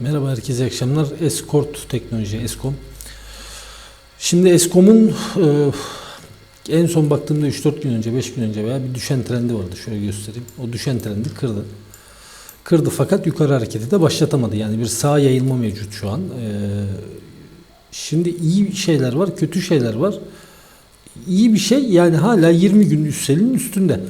Merhaba herkese akşamlar. Escort Teknoloji, Eskom. Şimdi Eskom'un e, en son baktığımda 3-4 gün önce, 5 gün önce veya bir düşen trendi vardı. Şöyle göstereyim. O düşen trendi kırdı. Kırdı fakat yukarı hareketi de başlatamadı. Yani bir sağ yayılma mevcut şu an. E, şimdi iyi şeyler var, kötü şeyler var. İyi bir şey yani hala 20 gün üstelin üstünde.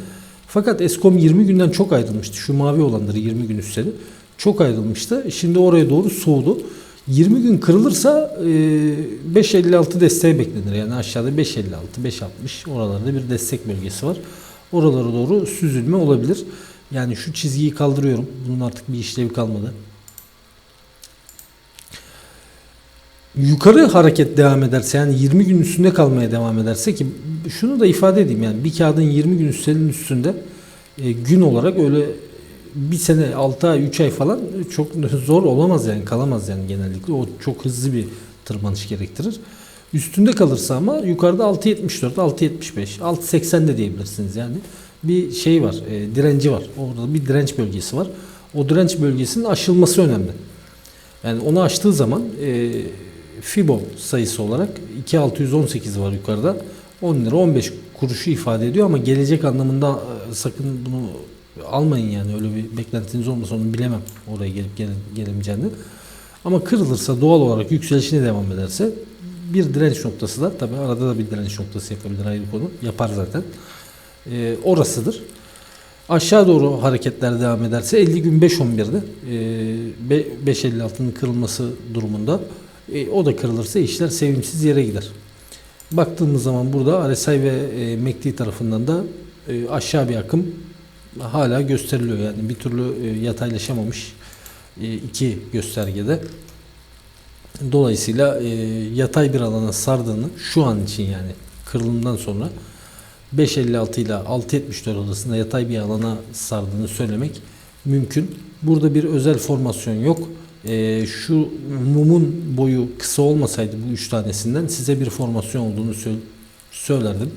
Fakat Eskom 20 günden çok ayrılmıştı. Şu mavi olanları 20 gün üsteli. Çok ayrılmıştı. Şimdi oraya doğru soğudu. 20 gün kırılırsa e, 5.56 desteği beklenir. Yani aşağıda 5.56, 5.60 oralarda bir destek bölgesi var. Oralara doğru süzülme olabilir. Yani şu çizgiyi kaldırıyorum. Bunun artık bir işlevi kalmadı. yukarı hareket devam ederse yani 20 gün üstünde kalmaya devam ederse ki şunu da ifade edeyim yani bir kağıdın 20 gün üstünde e, gün olarak öyle bir sene 6 ay 3 ay falan çok zor olamaz yani kalamaz yani genellikle o çok hızlı bir tırmanış gerektirir. Üstünde kalırsa ama yukarıda 6.74, 6.75, 6.80 de diyebilirsiniz yani. Bir şey var, e, direnci var. Orada bir direnç bölgesi var. O direnç bölgesinin aşılması önemli. Yani onu aştığı zaman e, Fibo sayısı olarak 2618 var yukarıda. 10 lira 15 kuruşu ifade ediyor ama gelecek anlamında e, sakın bunu almayın yani öyle bir beklentiniz olmasa onu bilemem oraya gelip gel, gelemeyeceğini. Ama kırılırsa doğal olarak yükselişine devam ederse bir direnç noktası da tabi arada da bir direnç noktası yapabilir ayrı konu yapar zaten. E, orasıdır. Aşağı doğru hareketler devam ederse 50 gün 5.11'de e, 5.56'nın kırılması durumunda e, o da kırılırsa işler sevimsiz yere gider. Baktığımız zaman burada RSI ve e, MACD tarafından da e, aşağı bir akım hala gösteriliyor. Yani bir türlü e, yataylaşamamış e, iki göstergede. Dolayısıyla e, yatay bir alana sardığını şu an için yani kırılımdan sonra 5.56 ile 6.74 arasında yatay bir alana sardığını söylemek mümkün. Burada bir özel formasyon yok. Şu mumun boyu kısa olmasaydı bu üç tanesinden size bir formasyon olduğunu sö- söylerdim.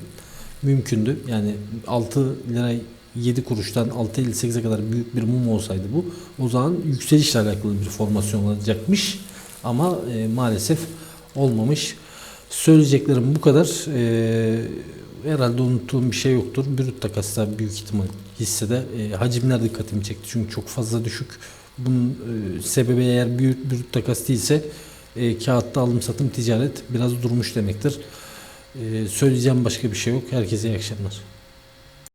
Mümkündü. Yani 6 lira 7 kuruştan 6.58'e kadar büyük bir mum olsaydı bu o zaman yükselişle alakalı bir formasyon olacakmış. Ama e, maalesef olmamış. Söyleyeceklerim bu kadar. E, herhalde unuttuğum bir şey yoktur. Brüt takasda büyük ihtimal hissede e, hacimler dikkatimi çekti. Çünkü çok fazla düşük. Bunun e, sebebi eğer büyük brüt takas değilse e, kağıtta alım satım ticaret biraz durmuş demektir. E, söyleyeceğim başka bir şey yok. Herkese iyi akşamlar.